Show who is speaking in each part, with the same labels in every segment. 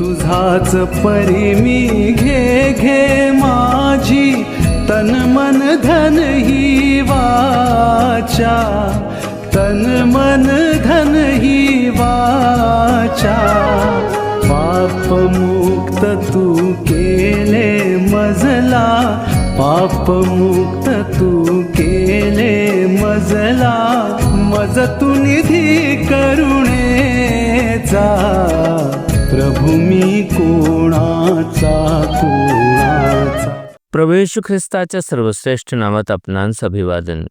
Speaker 1: तुझाच परी मी घे घे माझी तन मन धन ही वाचा. तन मन धन ही वाचा. पाप मुक्त तू केले मजला पाप मुक्त तू केले मजला. मज तू निधी करुणेचा. प्रभू मी कोणाचा? कोणाचा
Speaker 2: ख्रिस्ताच्या सर्वश्रेष्ठ नामात आपणांस अभिवादन.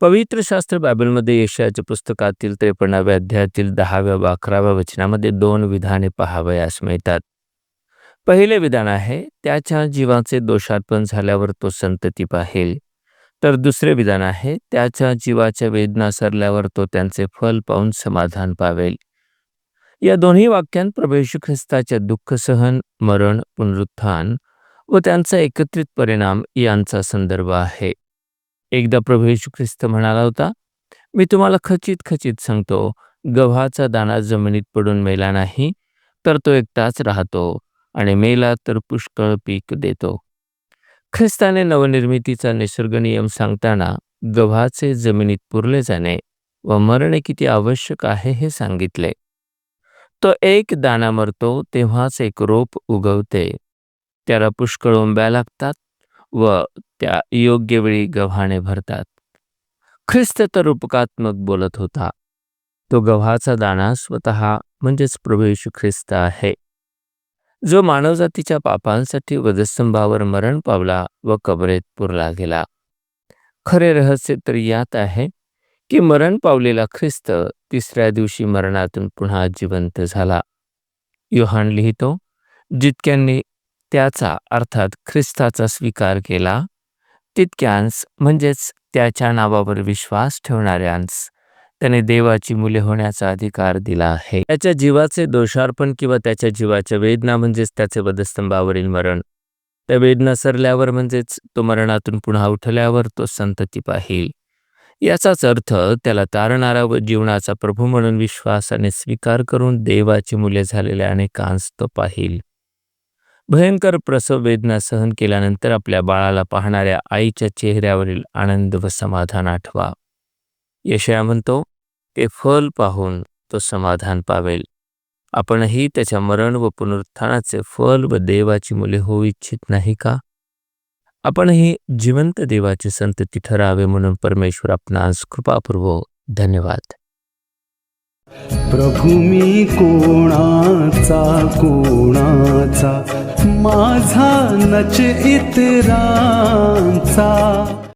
Speaker 2: पवित्र शास्त्र बायबलमध्ये येशयाच्या पुस्तकातील त्रेपन्नाव्या अध्यायातील दहाव्या व अकराव्या वचनामध्ये दोन विधाने पहावयास मिळतात. पहिले विधान आहे त्याच्या जीवाचे दोषार्पण झाल्यावर तो संतती पाहेल. तर दुसरे विधान आहे त्याच्या जीवाच्या वेदना सरल्यावर तो त्यांचे फल पाहून समाधान पावेल. या दोन्ही वाक्यांत प्रभेशू ख्रिस्ताच्या दुःख सहन मरण पुनरुत्थान व त्यांचा एकत्रित परिणाम यांचा संदर्भ आहे. एकदा प्रभू येशू ख्रिस्त म्हणाला होता मी तुम्हाला खचित खचित सांगतो गव्हाचा दाणा जमिनीत पडून मेला नाही तर तो एकटाच राहतो आणि मेला तर पुष्कळ पीक देतो. ख्रिस्ताने नवनिर्मितीचा निसर्ग नियम सांगताना गव्हाचे जमिनीत पुरले जाणे व मरणे किती आवश्यक आहे हे सांगितले. तो एक दाणा मरतो तेव्हाच एक रोप उगवते. त्याला पुष्कळ उंब्या लागतात व त्या योग्य वेळी गव्हाणे भरतात. ख्रिस्त तर रूपकात्मक बोलत होता. तो गव्हाचा दाणा स्वतः म्हणजेच प्रभू येशू ख्रिस्त आहे. जो मानवजातीच्या पापांसाठी वधस्तंभावर मरण पावला व कबरेत पुरला गेला. खरे रहस्य तर यात आहे की मरण पावलेला ख्रिस्त तिसऱ्या दिवशी मरणातून पुन्हा जिवंत झाला. योहान लिहितो जितक्यांनी त्याचा अर्थात ख्रिस्ताचा स्वीकार केला तितक्यांस म्हणजेच त्याच्या नावावर विश्वास ठेवणाऱ्यांस त्याने देवाची मुले होण्याचा अधिकार दिला आहे. त्याच्या जीवाचे दोषार्पण किंवा त्याच्या जीवाच्या वेदना म्हणजेच त्याचे वधस्तंभावरील मरण त्या वेदना सरल्यावर म्हणजेच तो मरणातून पुन्हा उठल्यावर तो संतती पाहिल. याचाच अर्थ त्याला तारणारा व जीवनाचा प्रभू म्हणून विश्वासाने स्वीकार करून देवाची मुले झालेल्या अनेकांस तो पाहिल. भयंकर प्रसव वेदना सहन केल्यानंतर आपल्या बाळाला पाहणाऱ्या आईच्या चेहऱ्यावरील आनंद व समाधान आठवा. यशया म्हणतो ते फल पाहून तो समाधान पावेल. आपणही त्याच्या मरण व पुनरुत्थानाचे फल व देवाची मुले होऊ इच्छित नाही का? आपण हे जिवंत देवाची संतती ठरावे म्हणून परमेश्वर आपणास कृपापूर्व धन्यवाद.
Speaker 1: प्रभू मी कोणाचा कोणाचा? माझा नच इतरांचा